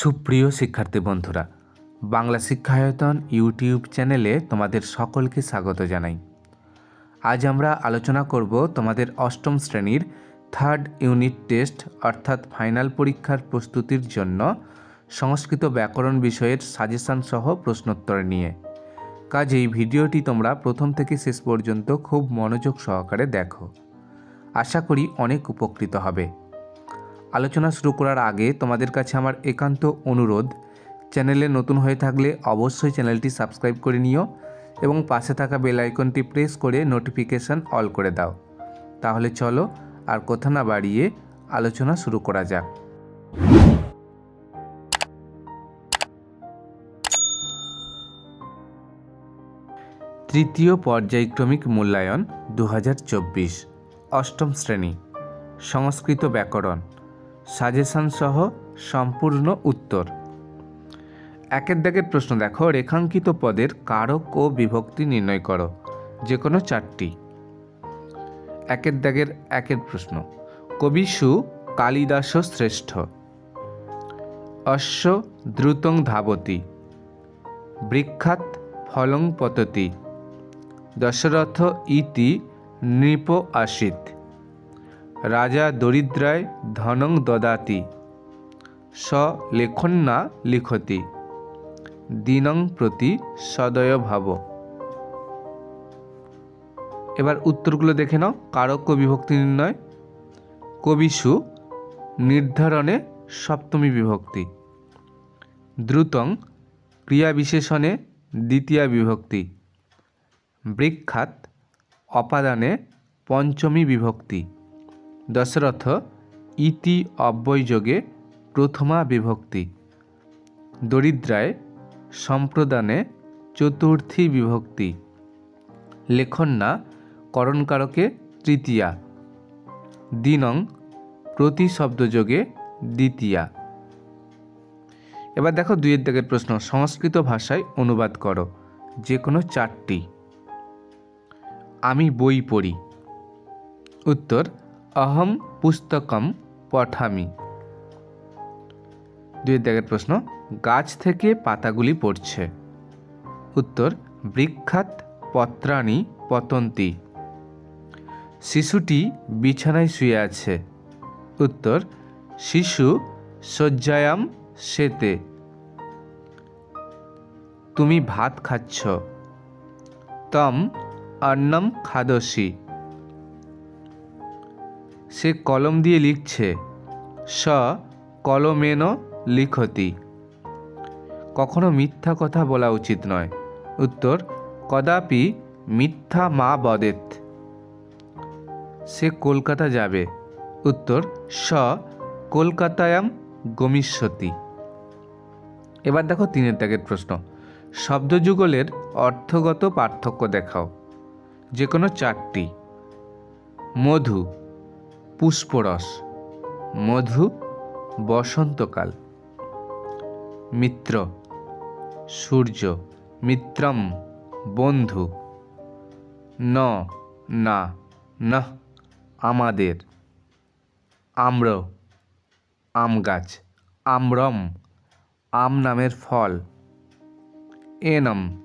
সুপ্রিয় শিক্ষার্থী বন্ধুরা, বাংলা শিক্ষায়তন ইউটিউব চ্যানেলে তোমাদের সকলকে স্বাগত জানাই। আজ আমরা আলোচনা করব তোমাদের অষ্টম শ্রেণির থার্ড ইউনিট টেস্ট অর্থাৎ ফাইনাল পরীক্ষার প্রস্তুতির জন্য সংস্কৃত ব্যাকরণ বিষয়ের সাজেশন সহ প্রশ্নোত্তর নিয়ে। কাজেই ভিডিওটি তোমরা প্রথম থেকে শেষ পর্যন্ত খুব মনোযোগ সহকারে দেখো। আশা করি অনেক উপকৃত হবে। আলোচনা শুরু করার আগে তোমাদের কাছে আমার একান্ত অনুরোধ, চ্যানেলে নতুন হয়ে থাকলে অবশ্যই চ্যানেলটি সাবস্ক্রাইব করে নিও এবং পাশে থাকা বেল আইকনটি প্রেস করে নোটিফিকেশান অল করে দাও। তাহলে চলো আর কথা না বাড়িয়ে আলোচনা শুরু করা যাক। তৃতীয় পর্যায়ক্রমিক মূল্যায়ন দু অষ্টম শ্রেণি, সংস্কৃত ব্যাকরণ। সাজেশন সহ সম্পূর্ণ উত্তর। একের দাগের প্রশ্ন, দেখো, রেখাঙ্কিত পদের কারক ও বিভক্তি নির্ণয় করো যে কোনো চারটি। একের দাগের একের প্রশ্ন কবিসু কালিদাস শ্রেষ্ঠ? অশ্ব দ্রুতং ধাবতি? বৃক্ষাৎ ফলং পততি? দশরথ ইতি নৃপ আসিত রাজা দরিদ্রায় ধনং দদাতি। স লেখন্না লিখতি। দিনং প্রতি সদয় ভাব। এবার উত্তরগুলো দেখে নাও, কারক বিভক্তি নির্ণয়। কবিসু নির্ধারণে সপ্তমী বিভক্তি। দ্রুতং ক্রিয়া বিশেষণে দ্বিতীয়া বিভক্তি। বৃক্ষাৎ অপাদানে পঞ্চমী বিভক্তি। দশরথ ইতি অব্যয়যোগে প্রথমা বিভক্তি। দরিদ্রায় সম্প্রদানে চতুর্থী বিভক্তি। লেখন্না করণকারকে তৃতীয়া। দিনং প্রতি শব্দযোগে দ্বিতীয়া। এবার দেখো দুইয়ের দাগের প্রশ্ন, সংস্কৃত ভাষায় অনুবাদ করো যে কোনো চারটি। আমি বই পড়ি। উত্তর অহম পুস্তকম পঠামি দুই দাগের প্রশ্ন গাছ থেকে পাতাগুলি পড়ছে। উত্তর, বৃক্ষাৎ পত্রাণী পতন্তি। শিশুটি বিছানায় শুয়ে আছে। উত্তর, শিশু শয্যায়াম সেতে। তুমি ভাত খাচ্ছ। তম, অন্নম খাদসি। সে কলম দিয়ে লিখছে, স কলমেন লিখতি। কখনো মিথ্যা কথা বলা উচিত নয়। উত্তর, কদাপি মিথ্যা মা বদেত। সে কলকাতা যাবে। উত্তর, স কলকাতায়াম গমিষ্যতি। এবার দেখো তিনের দাগের প্রশ্ন। শব্দযুগলের অর্থগত পার্থক্য দেখাও। যে কোনো চারটি। মধু। পুষ্পরস, মধু, বসন্তকাল। মিত্র, সূর্য, মিত্রম, বন্ধু। ন, না না আমাদের। আম্র আম গাছ আম্রম, আম নামের ফল। এনম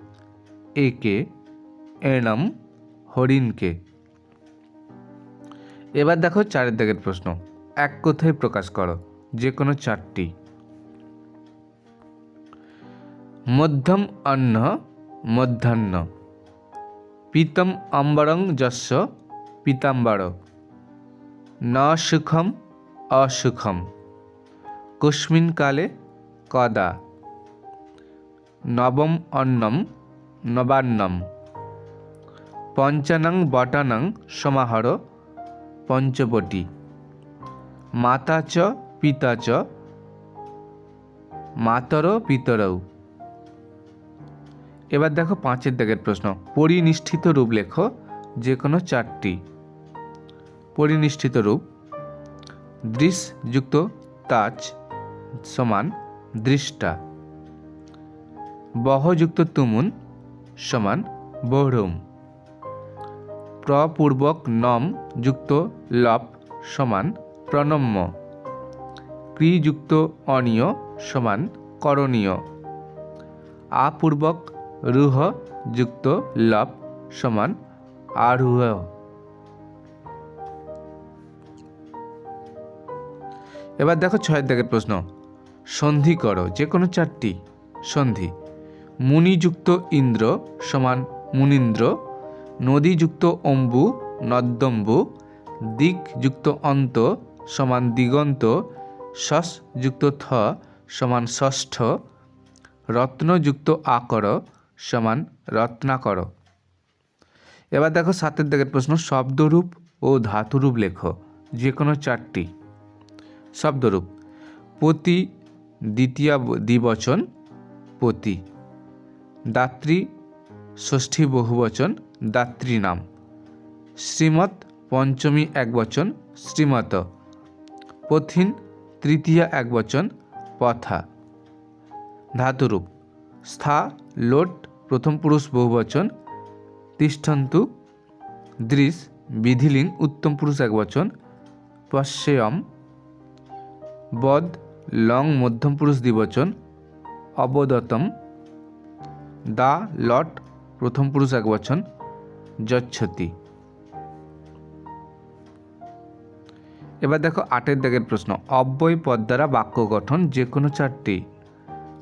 একে এনম হরিণকে। এবার দেখো চারের দাগের প্রশ্ন। এক কথায় প্রকাশ করো? যে কোনো চারটি। মধ্যম অন্ন, মধ্যাহ্ন। পিতম অম্বরং যস্য পিতাম্বর। ন সুখম, অসুখম। কস্মিন কালে কদা। নবম অন্নম, নবান্নম। পঞ্চানং বটানং সমাহর। পঞ্চবটি। মাতা চ, পিতা চ, মাতর, পিতরৌ। এবার দেখো পাঁচের দাগের প্রশ্ন। পরিনিষ্ঠিত রূপ লেখো যে কোনো চারটি। পরিনিষ্ঠিত রূপ, দৃশ যুক্ত তাজ সমান দৃষ্টা। বহযুক্ত তুমুন সমান বহরুম। প্রপূর্বক নম যুক্ত লপ সমান প্রণম্য। ক্রিযুক্ত অনিয় সমান করণীয়। আপূর্বক রুহ যুক্ত লব সমান আরুহ। এবার দেখো ছয়ের দাগের প্রশ্ন। সন্ধি করো যে কোনো চারটি। সন্ধি। মুনিযুক্ত ইন্দ্র সমান মুনীন্দ্র নদীযুক্ত অম্বু, নদ্যম্বু, দিকযুক্ত অন্ত সমান দিগন্ত যুক্ত থ সমান ষষ্ঠ, রত্নযুক্ত আকর সমান রত্নাকর। এবার দেখো সাতের দিকের প্রশ্ন, শব্দরূপ ও ধাতুরূপ লেখো যে কোনো চারটি। শব্দরূপ, পতি, দ্বিতীয় দ্বিবচন, পতি। দাত্রী, ষষ্ঠী বহুবচন দাত্রী নাম। শ্রীমৎ পঞ্চমী একবচন শ্রীমত পথিন তৃতীয়া এক বচন, পথা। ধাতুরূপ। স্থা, লোট, প্রথম পুরুষ বহুবচন তিষ্ঠন্তু, দৃশ, বিধিলিং, উত্তম পুরুষ এক বচন। পশ্যয়ম বদ, লং, মধ্যম পুরুষ দ্বিবচন অবদতম। দা, লট, প্রথম পুরুষ একবচন যচ্ছতি। এবার দেখো আটের দাগের প্রশ্ন। অব্যয় পদ দ্বারা বাক্য গঠন যে কোনো চারটি।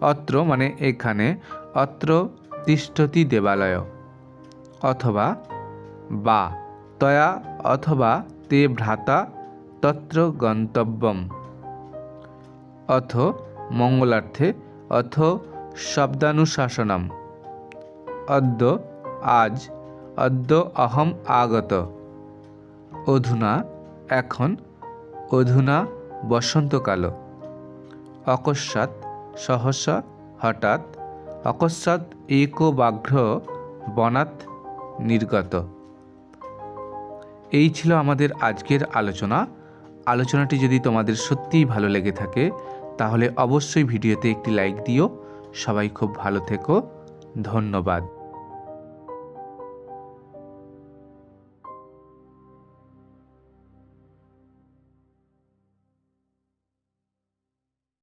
অত্র মানে এখানে, অত্র তিষ্ঠতি দেবালয় অথবা বা, তয়া অথবা তে ভ্রাতা তত্র গন্তব্যম। অথ মঙ্গলার্থে, অথ শব্দানুশাসনম। অদ্য আজ অদ্য অহম আগত অধুনা এখন অধুনা বসন্তকাল অকস্মাৎ সহসা হঠাৎ অকস্মাৎ এক বাঘ্র বনাত নির্গত এই ছিল আমাদের আজকের আলোচনা। আলোচনাটি যদি তোমাদের সত্যিই ভালো লেগে থাকে, তাহলে অবশ্যই ভিডিওতে একটি লাইক দিও। সবাই খুব ভালো থেকো। ধন্যবাদ।